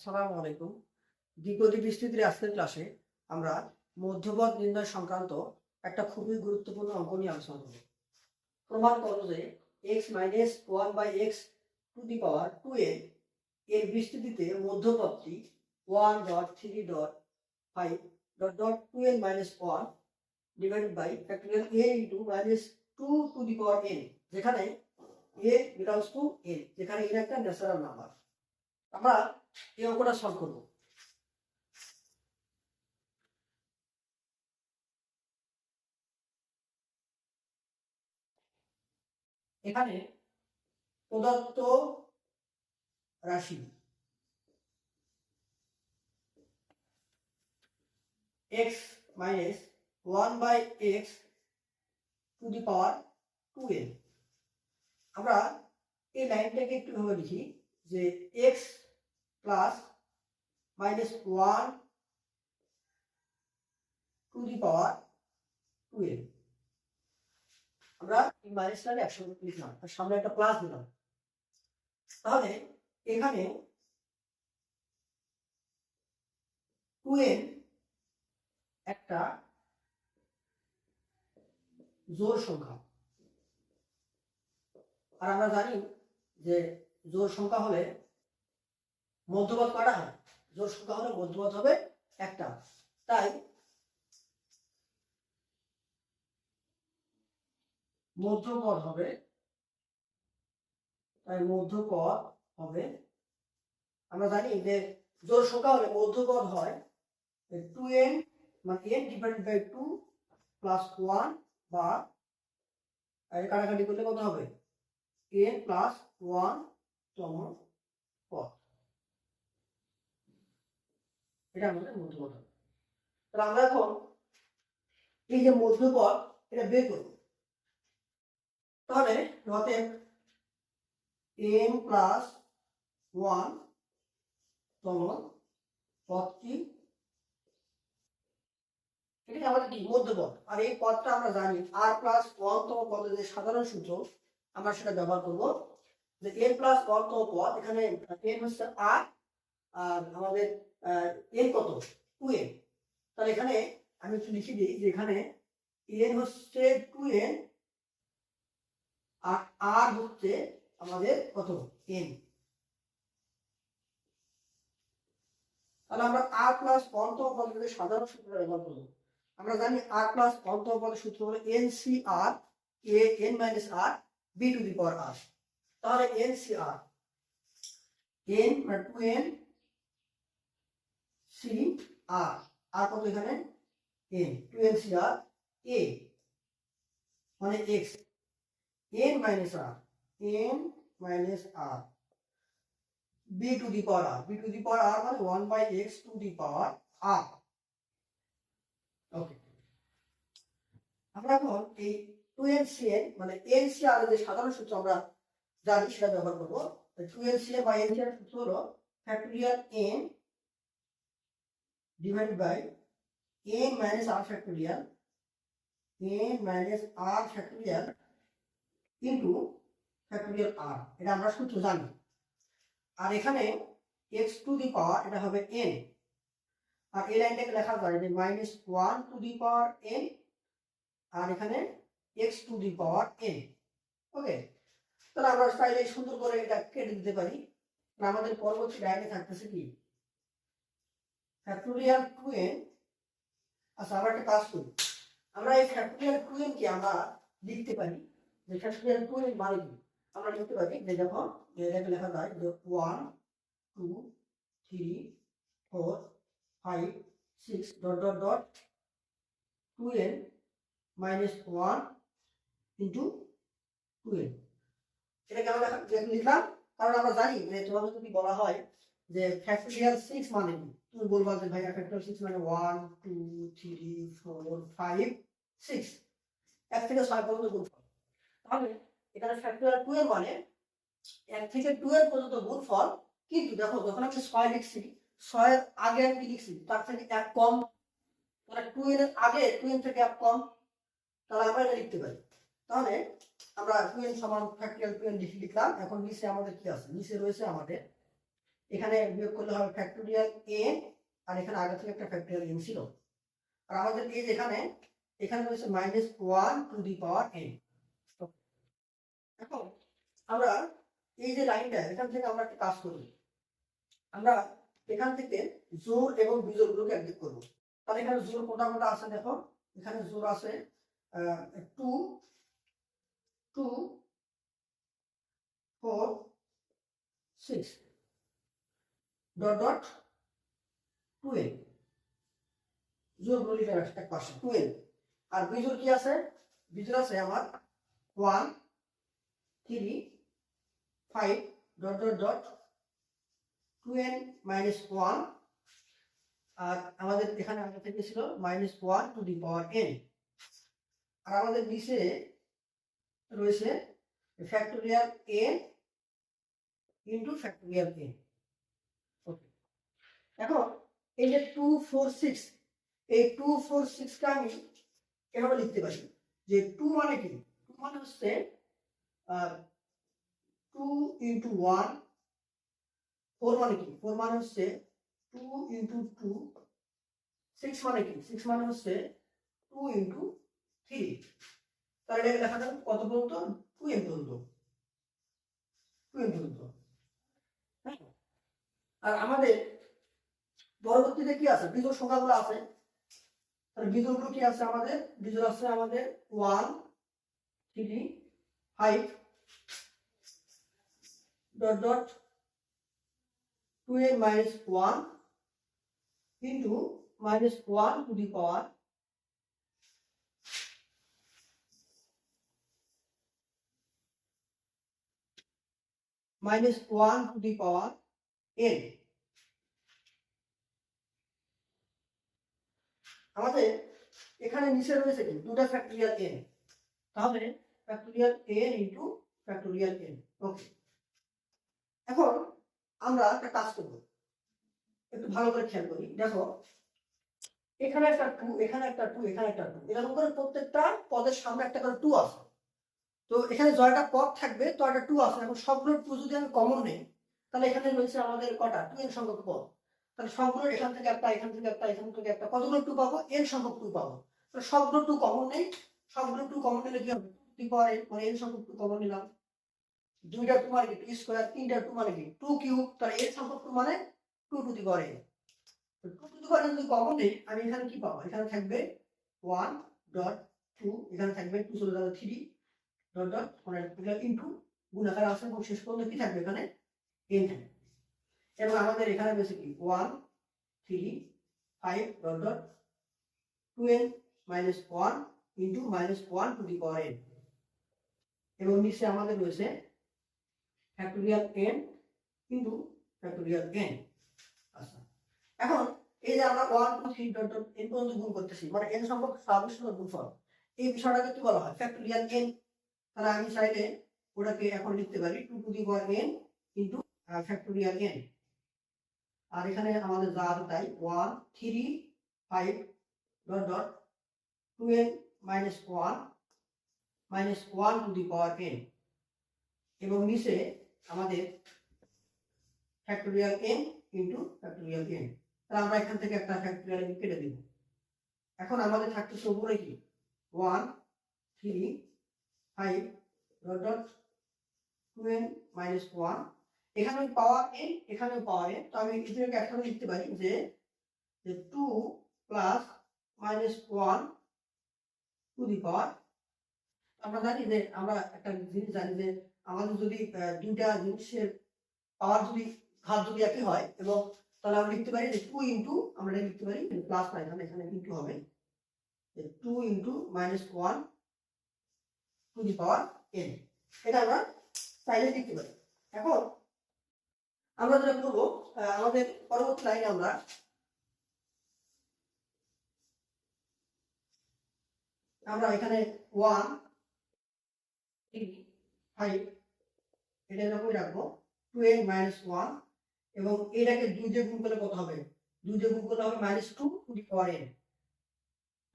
আসসালামু আলাইকুম। দ্বিপদী বিস্তৃতির আজকের ক্লাসে আমরা মধ্যপদ নির্ণয় সংক্রান্ত একটা খুবই গুরুত্বপূর্ণ অঙ্ক নিয়ে আলোচনা করব। প্রমাণ করো যে X minus one by X to the power two A এর বিস্তৃতিতে মধ্যপদটি one dot three dot five dot dot two N minus one divided by factorial A into minus two to the power N যেখানে A belongs to N যেখানে N একটা natural number আমরা এই অঙ্কটা solve করব। এখানে প্রদত্ত রাশি। X minus one by X to the power two N. আমরা এই লাইনটাকে একটু ভাবে লিখি যে X plus minus one to the power two N আমরা এই মাইনাসটাকে একসঙ্গে লিখলাম সামনে একটা প্লাস দিলাম। তাহলে এখানে একটা জোর সংখ্যা। আর আমরা জানি যে জোর সংখ্যা হলে মধ্যপদ কটা হয়? জোর সংখ্যা হলে মধ্যপদ হবে একটা। তাই মধ্যপদ হবে, তাই মধ্যপদ হবে। আমরা জানি যে জোর সংখ্যা হলে মধ্যপদ হয় টু এন মানে n divided by two plus one বা কাটাকাটি করলে কত হবে? এন প্লাস ওয়ান তম পদ। এটা আমাদের মধ্যপদ হবে তাহলে আমরা এখন এই যে মধ্যপদ, এটা বের করব। তাহলে অতএব এন প্লাস ওয়ান তম পদটি এটাই আমাদের কি? মধ্যপদ। আর এই পদটা আমরা জানি আর প্লাস ওয়ান তম পদের যে সাধারণ সূত্র, আমরা সেটা ব্যবহার করব। যে এন প্লাস ওয়ান তম পদ, এখানে এন হচ্ছে আর আর আমাদের এন কত? Two n. তাহলে এখানে আমি একটু লিখে দিই যে এখানে এন হচ্ছে টু এন, আর আর হচ্ছে আমাদের কত? এন। তাহলে আমরা আর প্লাস অন্তঃ পদের সাধারণ সূত্র ব্যবহার করব। আমরা জানি আর প্লাস অন্তঃ পদের সূত্র হলো n c r, a n minus r, b to the power r. তাহলে এন সি আর, এন মানে two n c r r কত এখানে? N two n c r a মানে x n minus r n minus r b to the power r b to the power r মানে one by x to the power r okay আমরা এখন এই two N C N মানে N C r যে সাধারণ সূত্র আমরা জানি সেটা ব্যবহার করব। টু এন সি এন বা এন সি আর সূত্র হলো factorial n divided by n minus r factorial n minus r factorial into factorial r এটা আমরা সূত্র জানি। আর এখানে এক্স টু দি পাওয়ার এটা হবে এন আর এই লাইনটাকে লেখা যায় যে minus one to the power n আর এখানে x to the power n okay তাহলে আমরা চাইলে সুন্দর করে এটা কেটে দিতে পারি। আমাদের পরবর্তী লাইনে থাকতেছে কি? ফ্যাক্টোরিয়াল এন আচ্ছা আমরা একটা কাজ করি। আমরা এই ফ্যাক্টোরিয়াল টু এন কে আমরা লিখতে পারি। যে ফ্যাক্টোরিয়াল টু এন মানে কি? আমরা লিখতে পারি যে যখন এটাকে লেখা যায় যে one two three four five six dot dot dot two n minus one into two n এটাকে আমরা লেখা- লিখলাম, কারণ আমরা জানি যে তোমাকে যদি বলা হয় যে ফ্যাক্টোরিয়াল সিক্স মানে কি? তুমি বলবা যে ভাই ফ্যাক্টোরিয়াল সিক্স মানে one two three four five six এক থেকে ছয় পর্যন্ত গুণফল তাহলে এখানে ফ্যাক্টোরিয়াল টু এর মানে এক থেকে টু এর পর্যন্ত গুণফল কিন্তু দেখো যখন আমি ছয় লিখছি, ছয়ের আগে আমি লিখছি? তার থেকে এক কম। তাহলে টু এর আগে টু এন থেকে এক কম। তাহলে আমরা এটা লিখতে পারি। তাহলে আমরা টু এন সমান ফ্যাক্টরিয়াল টু এন লিখলাম। এখন নিচে আমাদের কি আছে? নিচে রয়েছে আমাদের এখানে বিয়োগ করলে হবে ফ্যাক্টোরিয়াল এ আর এখানে আগে থেকে একটা ফ্যাক্টোরিয়াল এন ছিল। আর আমাদের এই যে এখানে এখানে রয়েছে minus one to the power n এখন আমরা এই যে লাইনটা এখান থেকে আমরা একটা কাজ করি আমরা এখান থেকে জোর এবং বিজোর গুলোকে একদিক করব। তাহলে এখানে জোর কোনটা কোনটা আছে দেখো? এখানে জোর আছে two two four six dot dot twelve জোর বলি এক পাশে টুয়েলভ আর বিজোর কি আছে? বিজোর আছে আমার one three five dot dot dot twelve minus one আর আমাদের এখানে আগে থেকে ছিল minus one to the power n আর আমাদের নিচে রয়েছে factorial n into factorial okay এখন এই যে টু ফোর সিক্স এই টু ফোর সিক্সটা আমি এভাবে লিখতে পারি। যে টু মানে কি? টু মানে হচ্ছে টু ইন্টু ওয়ান ফোর মানে কি? ফোর মানে হচ্ছে টু ইন্টু টু সিক্স মানে কি? সিক্স মানে হচ্ছে টু ইন্টু থ্রি তাহলে এটা লেখা যাবে কত পর্যন্ত? টু এন পর্যন্ত। টু এন পর্যন্ত। হ্যাঁ? আর আমাদের পরবর্তীতে কি আছে? বিজোড় সংখ্যাগুলো আছে। তাহলে বিজোড়গুলো কি আছে আমাদের? বিজোড় আছে আমাদের one three five dot dot two a minus one into minus one to the power minus 1 to the power n. আমাদের এখানে নিচে রয়েছে কি দুটা ফ্যাক্টোরিয়াল n তাহলে factorial n into factorial n okay এখন আমরা একটা কাজ করব। একটু ভালো করে খেয়াল করি। দেখো, এখানে একটা টু এখানে একটা টু এখানে একটা টু এরকম করে প্রত্যেকটা পদের সামনে একটা করে টু আছে তো এখানে জয়টা পদ থাকবে, তো একটা টু আছে এখন সবগুলো টু যদি আমি কমন নেই, তাহলে এখানে রয়েছে আমাদের কটা? টু এন সংখ্যক পদ। সবগুলো এখান থেকে একটা, এখান থেকে একটা, এখান থেকে একটা। কতগুলো টু পাবো? এন সংখ্যক টু পাবো। সবগুলো টু কমন নেই। সবগুলো টু কমন নিলে কি হবে? টু পাওয়ার এন সংখ্যক টু কমন নিলাম। দুইটা টু মানে কি? টু স্কোয়ার তিনটা টু মানে কি? টু কিউব তাহলে এন সংখ্যক টু মানে two to the n two to the power যদি কমন নেই, আমি এখানে কি পাবো? এখানে থাকবে ওয়ান ডট টু এখানে থাকবে টু চলে যাবে থ্রি ডট ডট মানে ইনটু গুণাকার এবং শেষ পর্যন্ত কি থাকবে এখানে? এন থাকবে। এবং আমাদের এখানে রয়েছে কি? One three five dot dot two n minus one into minus one to the power n এবং নিচে আমাদের রয়েছে factorial n into factorial n আচ্ছা। এখন এই যে আমরা one two three dot dot n পর্যন্ত গুণ করতেছি মানে এন সম্পর্ক সাদৃশ্য গুণফল, এই বিষয়টাকে কি বলা হয়? ফ্যাক্টোরিয়াল এন তাহলে আমি চাইলে ওটাকে এখন লিখতে পারি two to the power n into factorial n আর এখানে আমাদের যা আছে তাই one three five dot dot n minus one minus one to the power n এবং নিচে আমাদের factorial n into factorial n তাহলে আমরা এখান থেকে একটা ফ্যাক্টোরিয়াল এন কেটে দিব। এখন আমাদের থাকতেছে উপরে কি? One three five dot dot two n minus one এখানে পাওয়ার এন এখানে পাওয়ার এন তো আমি এটাকে একসাথে লিখতে পারি যে two plus minus one to the power আমরা জানি যে, আমরা একটা জিনিস জানি যে, আমাদের যদি দুইটা জিনিসের পাওয়ার যদি, ঘাত যদি একই হয়, এবং তাহলে আমরা লিখতে পারি যে টু ইন্টু আমরা লিখতে পারি প্লাস এখানে এখানে ইন্টু হবে। Two into minus one to the power n এটা আমরা চাইলে লিখতে পারি। এখন আমরা যেটা করব আমাদের পরবর্তী লাইনে আমরা আমরা এখানে ওয়ান ফাইভ এটা এরকমই রাখব। টু এন মাইনাস ওয়ান এবং এটাকে দুই দিয়ে গুণ করলে কত হবে? দুই দিয়ে গুণ করলে হবে minus two to the power n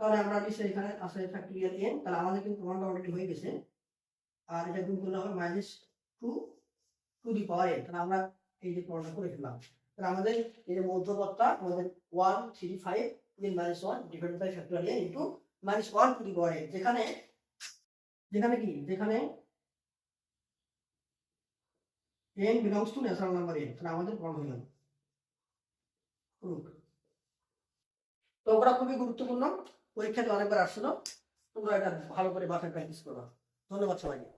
তাহলে আমরা নিশ্চয়ই এখানে আসলে ফ্যাক্টরিয়াল এন তাহলে আমাদের কিন্তু প্রমাণটা অলরেডি হয়ে গেছে। আর এটা গুণ করলে হবে minus two to the power n তাহলে আমরা এই যে প্রমাণটা করে ফেললাম তাহলে আমাদের এই যে মধ্যপথটা আমাদের one three five n minus one divide by factorial into minus one to the power যেখানে যেখানে কি? যেখানে n belongs to natural number n তাহলে আমাদের প্রমাণ হয়ে গেল। তো ওটা খুবই গুরুত্বপূর্ণ। পরীক্ষাতে অনেকবার আসছিল। তোমরা এটা ভালো করে বাসায় প্র্যাকটিস করবা। ধন্যবাদ সবাইকে।